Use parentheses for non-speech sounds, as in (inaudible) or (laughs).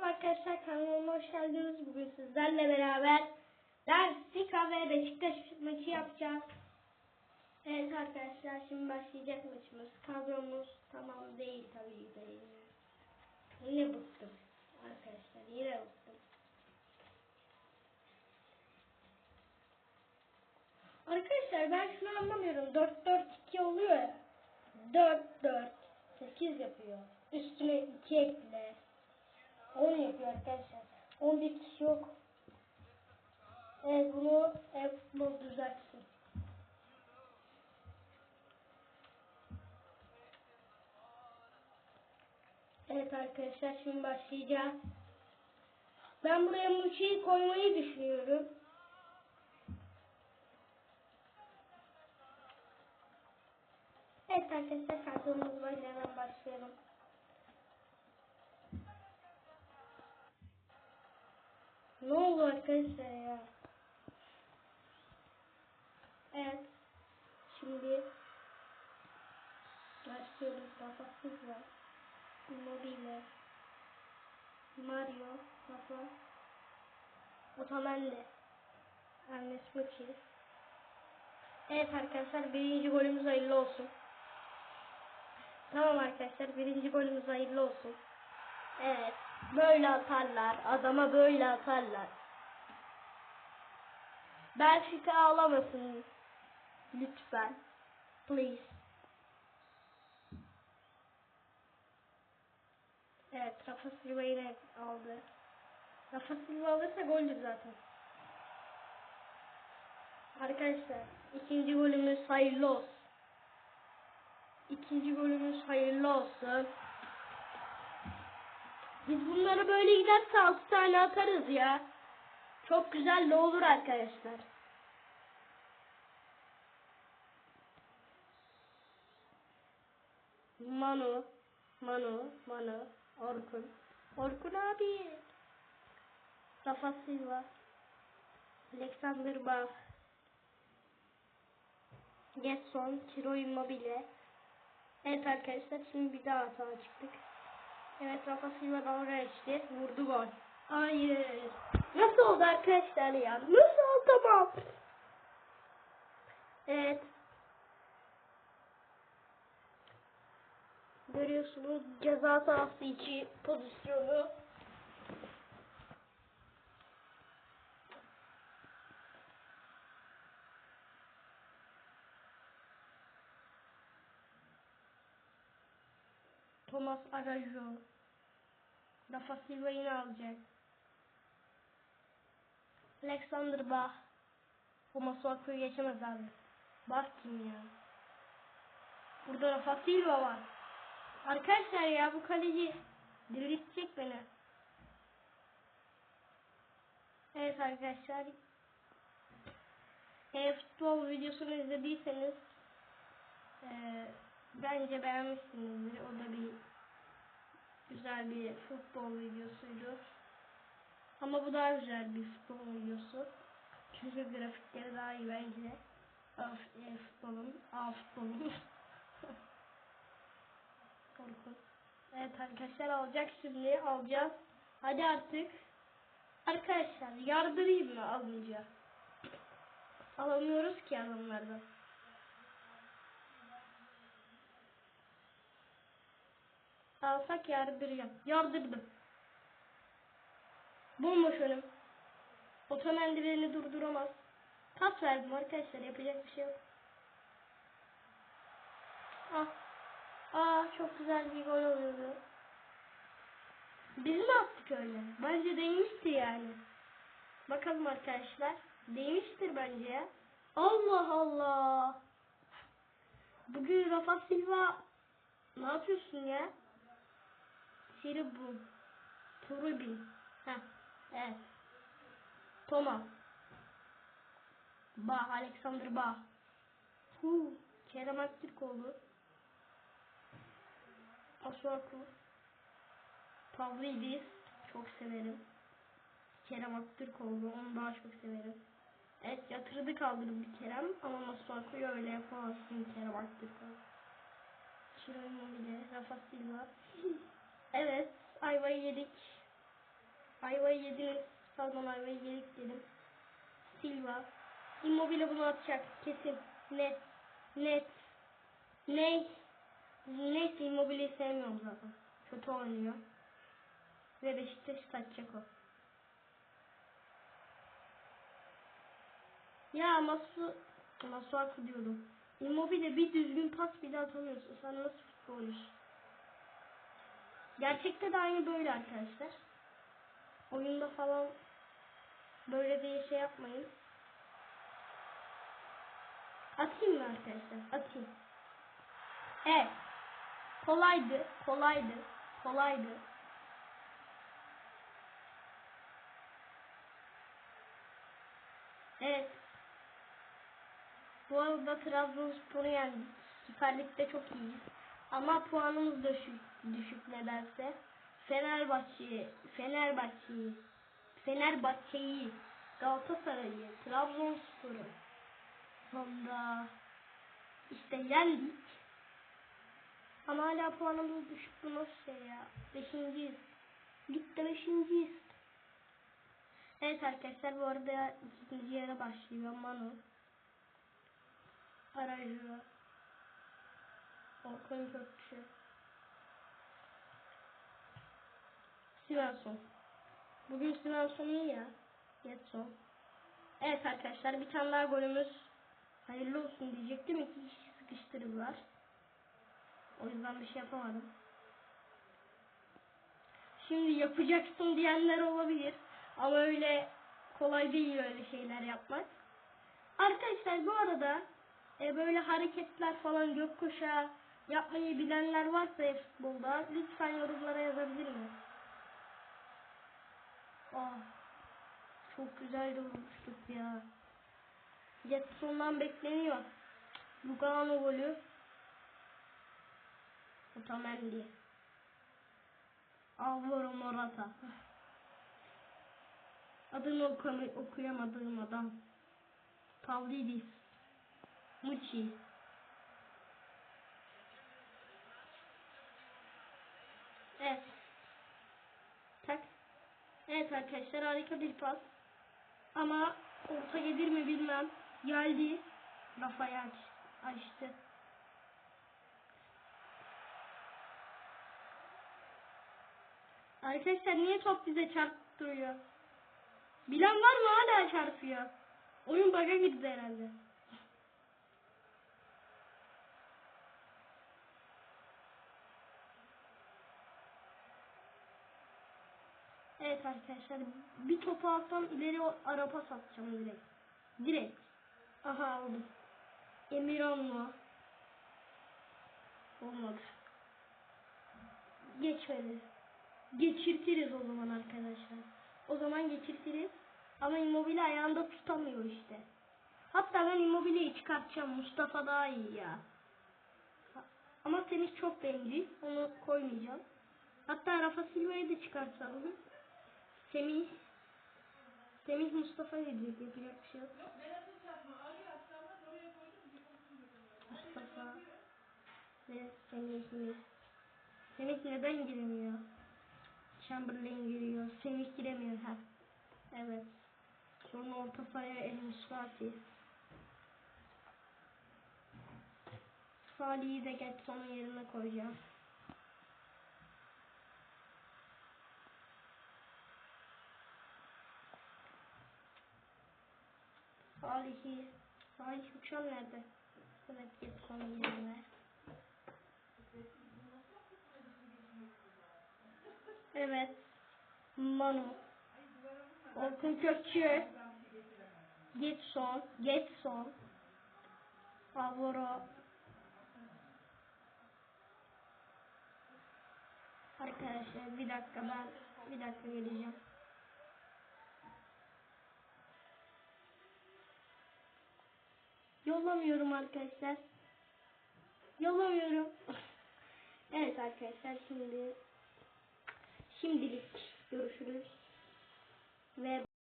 Merhaba arkadaşlar kanalıma hoş geldiniz. Bugün sizlerle beraber Benfica ve Beşiktaş maçı yapacağız. Evet arkadaşlar şimdi başlayacak maçımız. Kadromuz tamam değil tabii değil. Yine bıktım arkadaşlar yine bıktım. Arkadaşlar ben şunu anlamıyorum. 4-4-2 oluyor ya. 4-4 8 yapıyor. Üstüne 2 ekle. 10 yapıyor arkadaşlar. 11 kişi yok. Evet bunu e-futbol düzeltsin. Evet arkadaşlar şimdi başlayacağız. Ben buraya Muçi'yi koymayı düşünüyorum. Evet arkadaşlar kartımız var hemen başlayalım. Ne oldu arkadaşlar ya? Evet. Şimdi başlıyoruz. Rafatsız var. Immobile. Mario. Rafa. Otamendi. Ernest Muçi. Evet arkadaşlar birinci golümüz hayırlı olsun. Tamam arkadaşlar birinci golümüz hayırlı olsun. Evet. Böyle atarlar. Adama böyle atarlar. Belçika ağlamasın. Lütfen. Please. Evet Rafa Silva yine aldı. Rafa Silva alırsa goldür zaten. Arkadaşlar ikinci golümüz hayırlı olsun. İkinci golümüz hayırlı olsun. Biz bunları böyle giderse 6 tane atarız ya. Çok güzel de olur arkadaşlar. Manu, Manu, Manu, Orkun. Orkun abi. Rafa Silva. Alexander Bach. Getson, Ciro Immobile. Evet arkadaşlar şimdi bir daha hata çıktık. Evet Rafa Silva dalga geçti. Vurdu gol. Hayır. Nasıl oldu arkadaşlar ya? Nasıl tamam? Evet. Görüyorsunuz ceza sahası içi pozisyonu. Thomas Arajo. Rafa Silva yine alacak. Alexander Bach. Bu Masuaku'yu geçemez abi. Bach kim ya? Burada Rafa Silva var. Arkadaşlar ya bu kaleci delirtecek beni. Evet arkadaşlar. Eğer futbol videosunu izlediyseniz eee Bence beğenmişsinizdir. O da bir güzel bir futbol videosuydu. Ama bu daha güzel bir futbol videosu. Çünkü grafikleri daha iyi bence. A, e, futbolun, A futbolun. (laughs) Evet arkadaşlar alacak şimdi alacağız. Hadi artık. Arkadaşlar yardırayım mı alınca? Alamıyoruz ki adamlardan. Alsak yardıracağım. Yardırdım. Bomboş önüm. Otomendi beni durduramaz. Pas verdim arkadaşlar. Yapacak bir şey yok. Ah. Aa çok güzel bir gol oluyordu. Biz mi attık öyle? Bence değmişti yani. Bakalım arkadaşlar. Değmiştir bence ya. Allah Allah. Bugün Rafa Silva ne yapıyorsun ya? Siri bu. Turubin. Heh. Evet. Thomas. Bah. Alexander Bah. Hu. Kerem Aktürkoğlu. Asuaku. Pavlidis. Çok severim. Kerem Aktürkoğlu. Onu daha çok severim. Evet yatırdı kaldırdı Kerem ama Masuaku'yu öyle yapamazsın Kerem Aktürkoğlu. Şirin Immobile, Rafa Silva. (laughs) Evet, ayvayı yedik. Ayvayı yediniz. Pardon ayvayı yedik dedim. Silva. Immobile bunu atacak. Kesin. Net. Net. Ne? Neyse Immobile'yi sevmiyorum zaten. Kötü oynuyor. Ve Beşiktaş kaçacak o. Ya Masu Masuaku diyorum. Immobile bir düzgün pas bile atamıyorsun. Sen nasıl futbolcusun? Gerçekte de aynı böyle arkadaşlar. Oyunda falan böyle bir şey yapmayın. Atayım mı arkadaşlar? Atayım. Evet. Kolaydı, kolaydı, kolaydı. Evet. Bu arada Trabzonspor'u yendik. Süper Lig'de çok iyiyiz. Ama puanımız da düşük, düşük nedense. Fenerbahçe'yi, Fenerbahçe'yi, Fenerbahçe'yi, Galatasaray'ı, Trabzonspor'u sonra işte yendik. Ama hala puanımız düşük bu nasıl şey ya? Beşinciyiz. Ligde beşinciyiz. Evet arkadaşlar bu arada ikinci yere başlıyor Manu. Aracı. Orkun Kökçü. Svensson. Bugün Svensson iyi ya. Getson. Evet arkadaşlar bir tane daha golümüz hayırlı olsun diyecektim. İki kişi sıkıştırdılar. O yüzden bir şey yapamadım. Şimdi yapacaksın diyenler olabilir. Ama öyle kolay değil öyle şeyler yapmak. Arkadaşlar bu arada e, böyle hareketler falan gökkuşağı yapmayı bilenler varsa futbolda lütfen yorumlara yazabilir mi? Ah, çok güzel de ya. Jetson'dan bekleniyor. Lugano golü. Otamendi. Alvaro Morata. Adını okuyam okuyamadığım adam. Pavlidis. Muçi. Evet. Tak. Evet arkadaşlar harika bir pas. Ama orta gelir mi bilmem. Geldi. Rafa'yı aç, açtı. Arkadaşlar niye top bize çarptırıyor? Bilen var mı hala çarpıyor? Oyun bug'a girdi herhalde. Evet arkadaşlar bir topu alsam ileri araba satacağım direkt. Direkt. Aha oldu. Emirhan mı? Olmadı. Geçmedi. Geçirtiriz o zaman arkadaşlar. O zaman geçirtiriz. Ama Immobile ayağında tutamıyor işte. Hatta ben Immobile'yi çıkartacağım. Mustafa daha iyi ya. Ama Semih çok bencil. Onu koymayacağım. Hatta Rafa Silva'yı da çıkartalım. Semih Semih Mustafa diyecek. Yapacak bir şey yok. Mustafa ve Semih mi? Semih neden giremiyor? Chamberlain giriyor. Semih giremiyor ha. Evet. Sonra orta sahaya El Musrati. Salih'i de Getson'un yerine koyacağım. Salih'i Salih Uçan nerede? Evet Getson'un yerine. Evet. Manu. Orkun Kökçü. Getson. Getson. Alvaro. Arkadaşlar bir dakika ben bir dakika geleceğim. Yollamıyorum arkadaşlar. Yollamıyorum. (laughs) evet arkadaşlar şimdi şimdilik görüşürüz. Ve